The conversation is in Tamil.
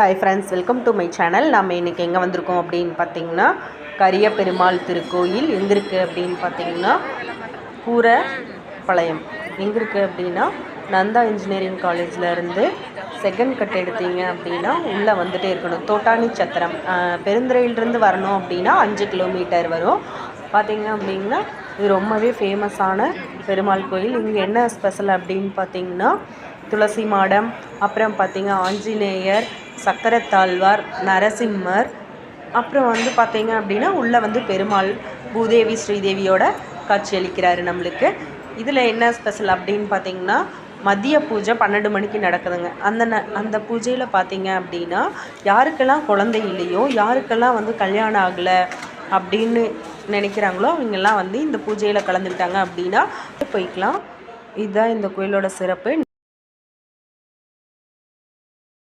Hi friends welcome to my channel நம்ம இன்றைக்கி எங்கே வந்திருக்கோம் அப்படின்னு பார்த்தீங்கன்னா கரிய பெருமாள் திருக்கோயில் எங்கே இருக்குது அப்படின்னு பார்த்தீங்கன்னா பூரப்பாளையம் எங்கே இருக்குது அப்படின்னா நந்தா இன்ஜினியரிங் காலேஜில் இருந்து செகண்ட் கட் எடுத்தீங்க அப்படின்னா உள்ளே வந்துகிட்டே இருக்கணும். தோட்டாணி சத்திரம். பெருந்துறையிலிருந்து வரணும் அப்படின்னா அஞ்சு கிலோமீட்டர் வரும். பார்த்தீங்க அப்படின்னா இது ரொம்பவே ஃபேமஸான பெருமாள் கோயில். இங்கே என்ன ஸ்பெஷல் அப்படின்னு பார்த்தீங்கன்னா துளசி மாடம் அப்புறம் பார்த்திங்க ஆஞ்சநேயர் சக்கரத்தாழ்வார் நரசிம்மர். அப்புறம் வந்து பார்த்திங்க அப்படின்னா உள்ளே வந்து பெருமாள் பூதேவி ஸ்ரீதேவியோட காட்சியளிக்கிறாரு நம்மளுக்கு. இதில் என்ன ஸ்பெஷல் அப்படின்னு பார்த்திங்கன்னா மதிய பூஜை பன்னெண்டு மணிக்கு நடக்குதுங்க. அந்த ந அந்த பூஜையில் பார்த்திங்க அப்படின்னா யாருக்கெல்லாம் குழந்தை இல்லையோ யாருக்கெல்லாம் வந்து கல்யாணம் ஆகலை அப்படின்னு நினைக்கிறாங்களோ அவங்கெல்லாம் வந்து இந்த பூஜையில் கலந்துக்கிட்டாங்க அப்படின்னா போய்க்கலாம். இதுதான் இந்த கோயிலோட சிறப்பு.